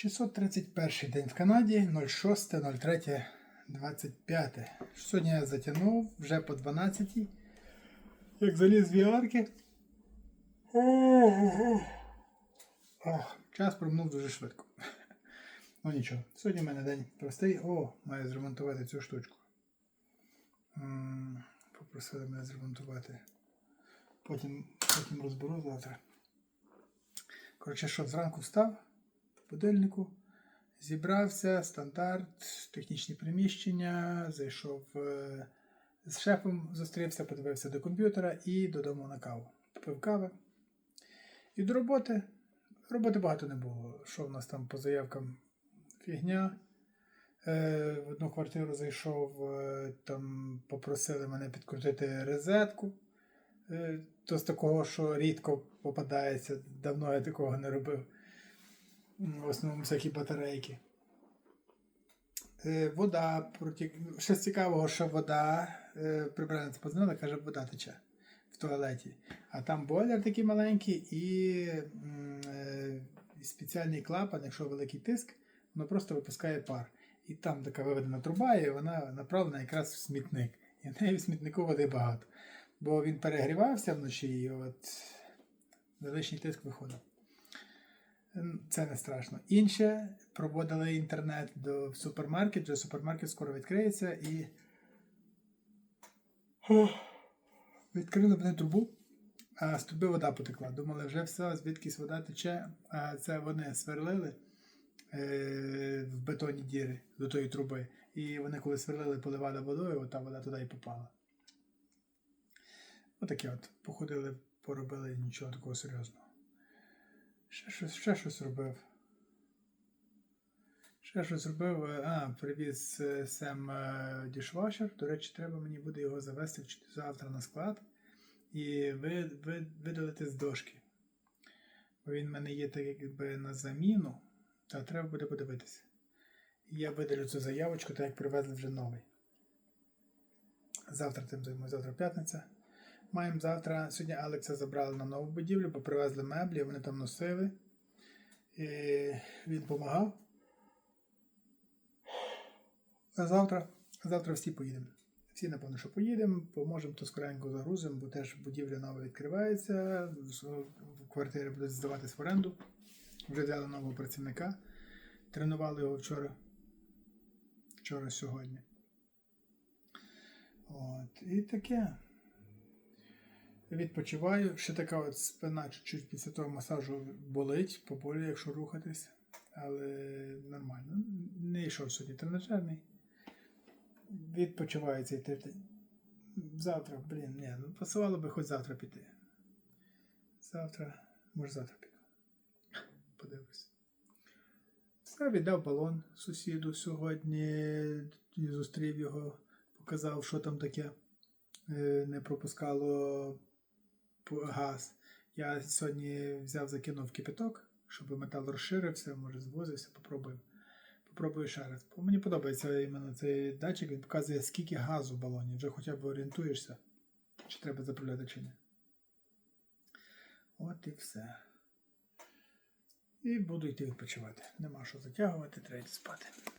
631 день в Канаді, 06.03.25. Сьогодні я затягнув вже по 12. Як заліз в віарки. Ох, час проминув дуже швидко. Ну нічого. Сьогодні в мене день простий. О, маю зремонтувати цю штучку. Попросили мене зремонтувати. Потім, потім розберу завтра. Коротше, що, зранку встав будильнику, зібрався, стандарт, технічні приміщення, зайшов е, з шефом, зустрівся, подивився до комп'ютера і додому на каву. Попив кави. І до роботи. Роботи багато не було. Що в нас там по заявкам? Фігня. Е, в одну квартиру зайшов, е, там попросили мене підкрутити розетку. Е, то з такого, що рідко попадається, давно я такого не робив. В основному всякі батарейки. Е, Вода протік... Ще цікавого, що вода, е, прибиральниця подзвонила, каже, вода тече в туалеті. А там бойлер такий маленький і е, спеціальний клапан, якщо великий тиск, воно просто випускає пар. І там така виведена труба, і вона направлена якраз в смітник. І в неї в смітнику води багато. Бо він перегрівався вночі, і от величний тиск виходив. М, Це не страшно. Інше проводили інтернет до в супермаркет, вже супермаркет скоро відкриється і відкрили мене трубу, а з труби вода потекла. Думали, вже все, звідкись вода тече, а це вони сверлили е, в бетонні діри до тої труби. І вони, коли сверлили, поливали водою, та вода туди і попала. Отаке от. Походили, поробили нічого такого серйозного. Ще щось, ще щось робив. Ще щось робив. е, А, привіз е, Сем е, дішвашер. До речі, треба мені буде його завести завтра на склад і ви, ви, видалити з дошки. Бо він в мене є так якби на заміну, та треба буде подивитися. Я видалю цю заявочку, так як привезли вже новий. Завтра тим займусь, завтра п'ятниця. Маємо завтра. Сьогодні Алекса забрали на нову будівлю, бо привезли меблі, вони там носили. І він допомагав. А завтра, завтра всі поїдемо. Всі, напевно, що поїдемо, поможемо, то скоренько загрузимо, бо теж будівля нова відкривається, квартири будуть здаватись в оренду. Вже взяли нового працівника. Тренували його вчора. Вчора сьогодні. От. І таке. Відпочиваю. Ще така от спина чуть-чуть після того масажу болить, поболює, якщо рухатись. Але нормально. Не йшов сьогодні тренажерний. Відпочиваю цей тиждень. Завтра, блін, ні, ну пасувало би хоч завтра піти. Завтра, може завтра піду. Подивлюсь. Все, віддав балон сусіду сьогодні. Зустрів його, показав, що там таке е, не пропускало газ. Я сьогодні взяв, закинув кипяток, щоб метал розширився, може звозився, попробую. Попробую ще раз. Мені подобається іменно цей датчик, він показує, скільки газу в балоні. Вже хоча б орієнтуєшся, чи треба заправляти чи ні. От і все. І буду йти відпочивати. Нема що затягувати, треба йти спати.